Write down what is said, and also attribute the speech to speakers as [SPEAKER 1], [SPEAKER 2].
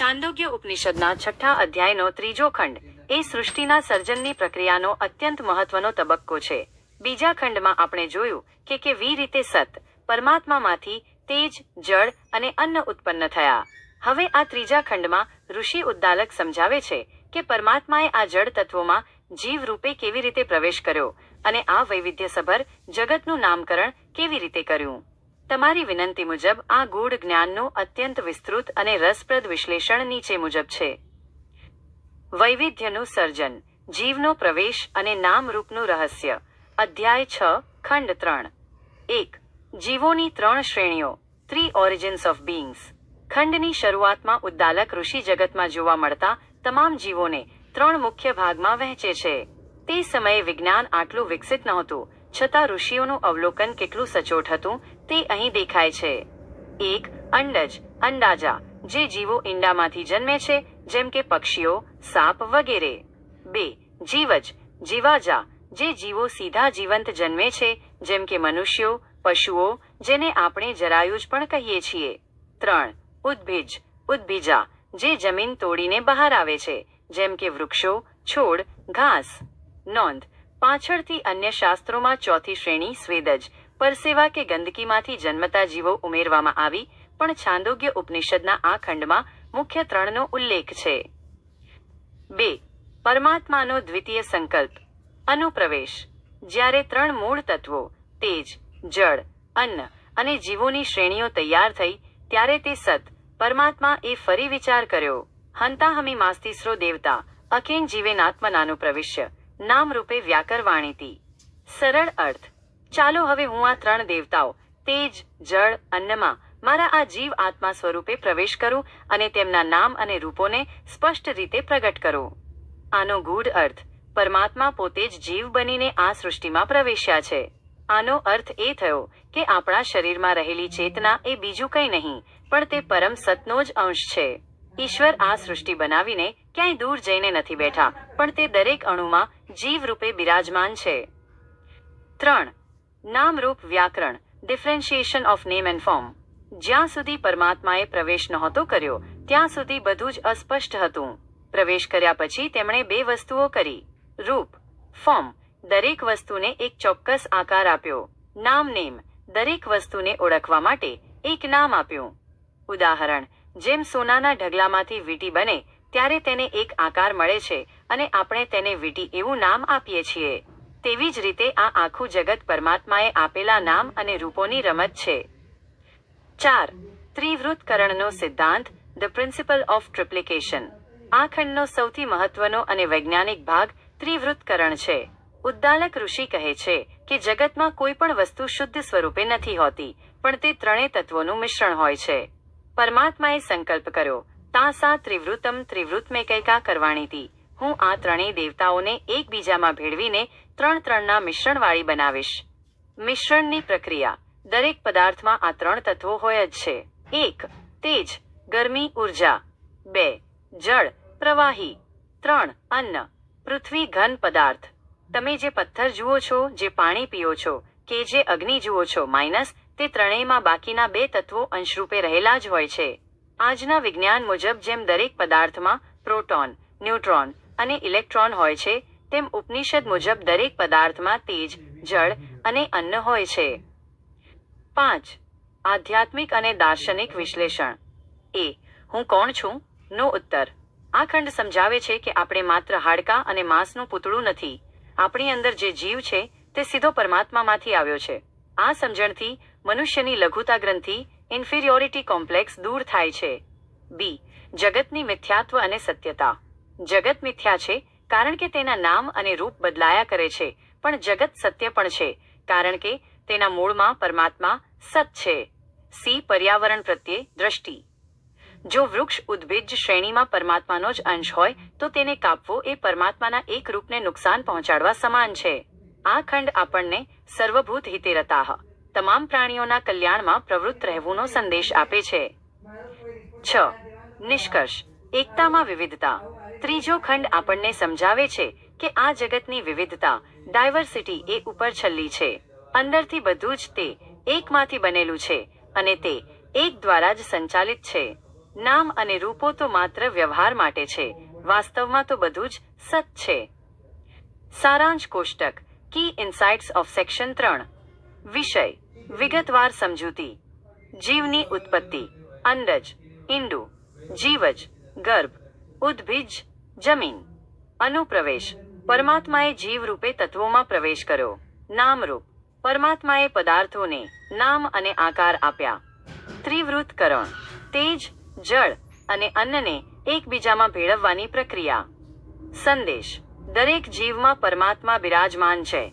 [SPEAKER 1] છાંદોગ્ય ઉપનિષદના છઠ્ઠા અધ્યાયનો ત્રીજો ખંડ. એ સૃષ્ટિના સર્જનની પ્રક્રિયાનો અત્યંત મહત્વનો તબક્કો છે. બીજા ખંડમાં આપણે જોયું કે કેવી રીતે સત, પરમાત્મામાંથી તેજ, જળ અને અન્ન ઉત્પન્ન થયા. હવે આ ત્રીજા ખંડમાં ઋષિ ઉદ્દાલક સમજાવે છે કે પરમાત્માએ આ જળ તત્વોમાં જીવ રૂપે કેવી રીતે પ્રવેશ કર્યો અને આ વૈવિધ્યસભર જગતનું નામકરણ કેવી રીતે કર્યું. તમારી વિનંતી મુજબ આ ગૂઢ જ્ઞાનનું અત્યંત વિસ્તૃત અને રસપ્રદ વિશ્લેષણ નીચે મુજબ છે. વૈવિધ્યનું સર્જન, જીવનો પ્રવેશ અને નામરૂપનું રહસ્ય. અધ્યાય છ, ખંડ ત્રણ. એક, જીવોની ત્રણ શ્રેણીઓ થ્રી ઓરિજિન્સ ઓફ બિંગ્સ ખંડની શરૂઆતમાં ઉદ્દાલક ઋષિ જગતમાં જોવા મળતા તમામ જીવોને ત્રણ મુખ્ય ભાગમાં વહેંચે છે. તે સમયે વિજ્ઞાન આટલું વિકસિત નહોતું છતાં ઋષિઓનું અવલોકન કેટલું સચોટ હતું તે અહીં દેખાય છે. એક, અંડજ, અંડાજા, જે જીવો ઈંડામાંથી જન્મે છે, જેમ કે પક્ષીઓ, સાપ વગેરે. બે, જીવજ, જીવાજા, જે જીવો સીધા જીવંત જન્મે છે, જેમ કે મનુષ્યો, પશુઓ, જેને આપણે જરાયુજ પણ કહીએ છીએ. ત્રણ, ઉદ્ભિજ, ઉદ્ભિજા, જે જમીન તોડીને બહાર આવે છે, જેમ કે વૃક્ષો, છોડ, ઘાસ. નોંધ પાછળથી અન્ય શાસ્ત્રોમાં ચોથી શ્રેણી સ્વેદજ, પરસેવા કે ગંદકીમાંથી જન્મતા જીવો ઉમેરવામાં આવી, પણ છાંદોગ્ય ઉપનિષદના આ ખંડમાં મુખ્ય ત્રણનો ઉલ્લેખ છે. બે, પરમાત્માનો દ્વિતીય સંકલ્પ, અનુપ્રવેશ. જ્યારે ત્રણ મૂળ તત્વો, તેજ, જળ, અન્ન અને જીવોની શ્રેણીઓ તૈયાર થઈ, ત્યારે તે સત, પરમાત્મા એ ફરી વિચાર કર્યો હંતા હમી માસ્તિસ્રો દેવતા, અખેન જીવેનાત્મનાનું પ્રવિશ્ય નામ રૂપે વ્યાકરવાણીતી સરળ અર્થ. ચાલો હવે હું આ ત્રણ દેવતાઓ, તેજ, જળ, અન્નમાં, મારા આ જીવ આત્મા સ્વરૂપે પ્રવેશ કરું અને તેમના નામ અને રૂપોને સ્પષ્ટ રીતે પ્રગટ કરું. આનો ગૂઢ અર્થ, પરમાત્મા પોતે જ જીવ બનીને આ સૃષ્ટિમાં પ્રવેશ્યા છે. આનો અર્થ એ થયો કે આપણા શરીરમાં રહેલી ચેતના એ બીજું કંઈ નહીં, પણ તે પરમ સતનો જ અંશ છે. ઈશ્વર આ સૃષ્ટિ બનાવીને ક્યાંય દૂર જઈને નથી બેઠા, પણ તે દરેક અણુમાં જીવ રૂપે બિરાજમાન છે. ત્રણ, નામરૂપ વ્યાકરણ differentiation of name and form જ્યાં સુધી પરમાત્માએ પ્રવેશ નહોતો કર્યો, ત્યાં સુધી બધું જ અસ્પષ્ટ હતું. પ્રવેશ કર્યા પછી તેમણે બે વસ્તુઓ કરી. રૂપ ફોર્મ દરેક વસ્તુને એક ચોક્કસ આકાર આપ્યો. નામ નેમ દરેક વસ્તુને ઓળખવા માટે એક નામ આપ્યું. ઉદાહરણ જેમ સોનાના ઢગલામાંથી વીંટી બને, ત્યારે તેને એક આકાર મળે છે અને આપણે તેને વીંટી એવું નામ આપીએ છીએ. તેવી જ રીતે આ આખું જગત પરમાત્માએ આપેલા નામ અને રૂપોની રમત છે. ચાર ત્રિવૃતકરણનો સિદ્ધાંત ધ પ્રિન્સિપલ ઓફ ટ્રિપ્લિકેશન આ ખંડનો સૌથી મહત્વનો અને વૈજ્ઞાનિક ભાગ ત્રિવૃતકરણ છે. ઉદ્દાલક ઋષિ કહે છે કે જગતમાં કોઈ પણ વસ્તુ શુદ્ધ સ્વરૂપે નથી હોતી, પણ તે ત્રણેય તત્વોનું મિશ્રણ હોય છે. પરમાત્માએ સંકલ્પ કર્યો, તાસા ત્રિવૃતમ કૈકા કરવાણીતી. હું આ ત્રણેય દેવતાઓને એકબીજામાં ભેળવીને ત્રણ ત્રણના મિશ્રણવાળી બનાવીશ. મિશ્રણની પ્રક્રિયા, દરેક પદાર્થમાં આ ત્રણ તત્વો હોય જ છે. એક, તેજ, ગરમી, ઊર્જા. બે, જળ, પ્રવાહી. ત્રણ, અન્ન, પૃથ્વી ઘન પદાર્થ. તમે જે પથ્થર જુઓ છો, જે પાણી પીઓ છો, કે જે અગ્નિ જુઓ છો, માઇનસ તે ત્રણેયમાં બાકીના બે તત્વો અંશરૂપે રહેલા જ હોય છે. આજના વિજ્ઞાન મુજબ જેમ દરેક પદાર્થમાં પ્રોટોન, ન્યુટ્રોન અને ઇલેક્ટ્રોન હોય છે, તેમ ઉપનિષદ મુજબ દરેક પદાર્થમાં તેજ, જળ અને અન્ન હોય છે. પાંચ. આધ્યાત્મિક અને દાર્શનિક વિશ્લેષણ. એ. હું કોણ છું? નો ઉત્તર. આ ખંડ સમજાવે છે કે આપણે માત્ર હાડકાં અને માંસનું પૂતળું નથી. આપણી અંદર જે જીવ છે, તે સીધો પરમાત્મામાંથી આવ્યો છે. આ સમજણથી મનુષ્યની લઘુતા ગ્રંથિ ઇન્ફિરિયોરિટી કોમ્પ્લેક્સ દૂર થાય છે. બી. જગતની મિથ્યાત્વ અને સત્યતા. જગત મિથ્યા છે કારણ કે તેના નામ અને રૂપ બદલાયા કરે છે, પણ જગત સત્ય પણ છે કારણ કે તેના મૂળમાં પરમાત્મા સત છે. સી. પર્યાવરણ પ્રત્યે દ્રષ્ટિ. જો વૃક્ષ ઉદ્ભિજ શ્રેણીમાં પરમાત્માનો જ અંશ હોય, તો તેને કાપવો એ પરમાત્માના એક રૂપને નુકસાન પહોંચાડવા સમાન છે. આ ખંડ આપણને સર્વભૂત હિતે રતાહ તમામ પ્રાણીઓના કલ્યાણમાં પ્રવૃત્ત રહેવુંનો સંદેશ આપે છે. છ. નિષ્કર્ષ. એકતામાં વિવિધતા. ત્રીજો ખંડ આપણને સમજાવે છે કે આ જગતની વિવિધતા, ડાયવર્સિટી એ ઉપર છલ્લી છે. અંદરથી બધું જ તે એકમાંથી બનેલું છે અને તે એક દ્વારા જ સંચાલિત છે. નામ અને રૂપો તો માત્ર વ્યવહાર માટે છે, વાસ્તવમાં તો બધું જ સત છે. સારાંશ કોષ્ટક કી ઇન્સાઇટ્સ ઓફ સેક્શન ત્રણ. વિષય. વિગતવાર સમજૂતી. જીવની ઉત્પત્તિ. અંડજ ઈંડુ. જીવજ. ગર્ભ. ઉદ્ભિજ. જમીન. અનુપ્રવેશ. પરમાત્માએ જીવ રૂપે તત્વોમાં પ્રવેશ કર્યો. નામરૂપ. પરમાત્માએ પદાર્થોને નામ અને આકાર આપ્યા. ત્રિવૃતકરણ તેજ, જળ અને અન્નને એકબીજામાં ભેળવવાની પ્રક્રિયા. સંદેશ. દરેક જીવમાં પરમાત્મા બિરાજમાન છે.